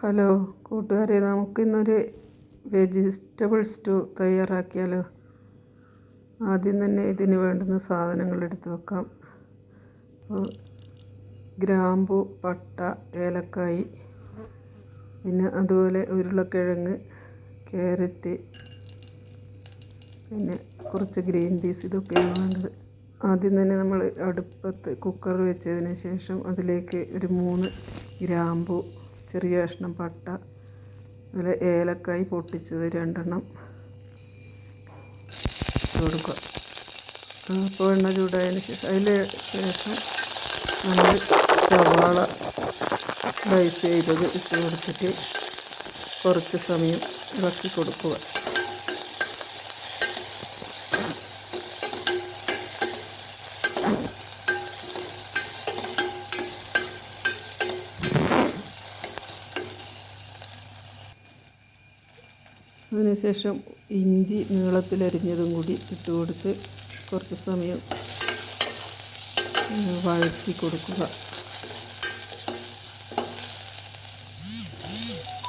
Hello കൂട്ടുകാരെ നമുക്കിന്നൊരു vegetable stew തയ്യാറാക്കിയാലോ? ആദ്യം തന്നെ ഇതിന് വേണ്ടുന്ന സാധനങ്ങൾ എടുത്ത് വെക്കാം. ഗ്രാമ്പു പട്ട ഏലക്കായി പിന്നെ അതുപോലെ ഉരുളക്കിഴങ്ങ് ക്യാരറ്റ് പിന്നെ കുറച്ച് ഗ്രീൻ പീസ് ഇതൊക്കെയാണ് വേണ്ടത്. ആദ്യം തന്നെ നമ്മൾ അടുപ്പത്ത് കുക്കർ വെച്ചതിന് ശേഷം അതിലേക്ക് ഒരു മൂന്ന് ഗ്രാമ്പു ചെറിയ കഷ്ണം പട്ട അതുപോലെ ഏലക്കായി പൊട്ടിച്ചത് രണ്ടെണ്ണം. കൊടുക്കുക. അപ്പോൾ എണ്ണ ചൂടായതിന് ശേഷം അതിൽ ശേഷം നമ്മൾ സവാള ഡൈസ് ചെയ്തത് ഇട്ട് കൊടുത്തിട്ട് കുറച്ച് സമയം ഇളക്കി കൊടുക്കുക. അതിനുശേഷം ഇഞ്ചി നീളത്തിലരിഞ്ഞതും കൂടി ഇട്ട് കൊടുത്ത് കുറച്ച് സമയം വഴറ്റി കൊടുക്കുക.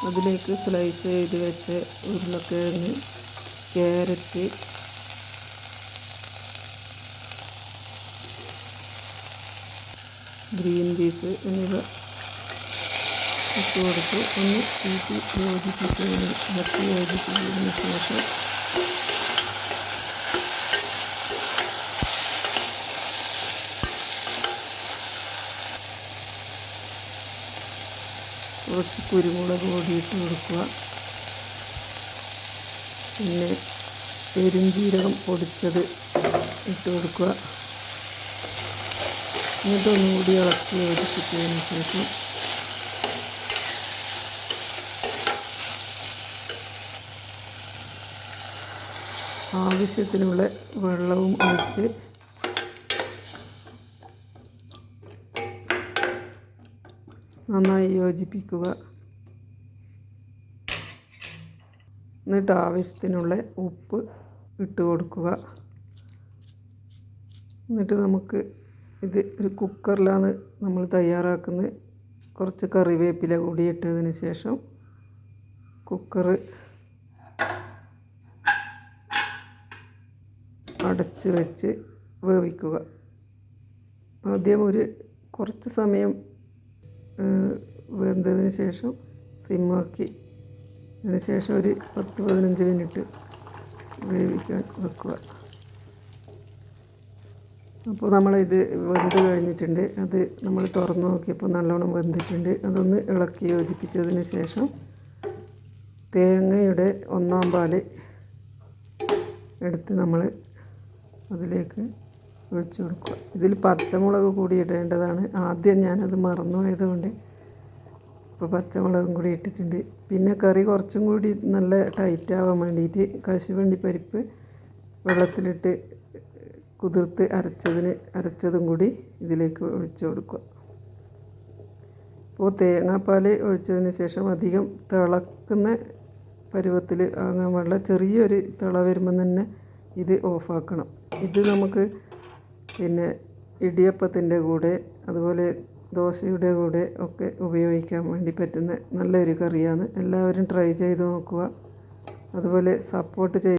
അതിലേക്ക് സ്ലൈസ് ചെയ്ത് വെച്ച് ഉരുളക്കിഴങ്ങ് ക്യാരറ്റ് ഗ്രീൻ പീസ് എന്നിവ ഇട്ട് കൊടുത്ത്. ഒന്ന് കൂട്ടി യോജിപ്പിക്കുന്നു ഇളക്കി യോജിപ്പിക്കുന്ന ശേഷം കുറച്ച് കുരുമുളക് പൊടി ഇട്ട് കൊടുക്കുക. പിന്നെ പെരുംജീരകം പൊടിച്ചത് ഇട്ട് കൊടുക്കുക. എന്നിട്ടൊന്നുകൂടി ഇളക്കി യോജിപ്പിച്ചതിന് ശേഷം ആവശ്യത്തിനുള്ള വെള്ളവും ഒഴിച്ച് നന്നായി യോജിപ്പിക്കുക. എന്നിട്ട് ആവശ്യത്തിനുള്ള ഉപ്പ് ഇട്ട് കൊടുക്കുക. എന്നിട്ട് നമുക്ക് ഇത് ഒരു കുക്കറിലാണ് നമ്മൾ തയ്യാറാക്കുന്നത്. കുറച്ച് കറിവേപ്പില കൂടി ഇട്ടതിന് ശേഷം കുക്കറ് അടച്ച് വെച്ച് വേവിക്കുക. ആദ്യം ഒരു കുറച്ച് സമയം വെന്തതിന് ശേഷം സിമ്മാക്കി അതിന് ശേഷം ഒരു പത്ത് പതിനഞ്ച് മിനിറ്റ് വേവിക്കാൻ വെക്കുക. അപ്പോൾ നമ്മളിത് വെന്ത് കഴിഞ്ഞിട്ടുണ്ട്. അത് നമ്മൾ തുറന്ന് നോക്കിയപ്പോൾ നല്ലോണം വെന്തിട്ടുണ്ട്. അതൊന്ന് ഇളക്കി യോജിപ്പിച്ചതിന് ശേഷം തേങ്ങയുടെ ഒന്നാം പാൽ എടുത്ത് നമ്മൾ അതിലേക്ക് ഒഴിച്ചു കൊടുക്കുക. ഇതിൽ പച്ചമുളക് കൂടി ഇടേണ്ടതാണ്. ആദ്യം ഞാനത് മറന്നു പോയതുകൊണ്ട് ഇപ്പോൾ പച്ചമുളകും കൂടി ഇട്ടിട്ടുണ്ട്. പിന്നെ കറി കുറച്ചും കൂടി നല്ല ടൈറ്റ് ആവാൻ വേണ്ടിയിട്ട് കശുവണ്ടി പരിപ്പ് വെള്ളത്തിലിട്ട് കുതിർത്ത് അരച്ചതിന് അരച്ചതും കൂടി ഇതിലേക്ക് ഒഴിച്ചു കൊടുക്കുക. അപ്പോൾ തേങ്ങാപ്പാൽ ഒഴിച്ചതിന് ശേഷം അധികം തിളക്കുന്ന പരുവത്തിൽ ആകാൻ പാടില്ല. ചെറിയൊരു തിള വരുമ്പം തന്നെ ഇത് ഓഫാക്കണം. ഇത് നമുക്ക് പിന്നെ ഇടിയപ്പത്തിന്റെ കൂടെ അതുപോലെ ദോശയുടെ കൂടെ ഒക്കെ ഉപയോഗിക്കാൻ വേണ്ടി പറ്റുന്ന നല്ലൊരു കറിയാണ്. എല്ലാവരും ട്രൈ ചെയ്ത് നോക്കുക. അതുപോലെ സപ്പോർട്ട് ചെയ്ത്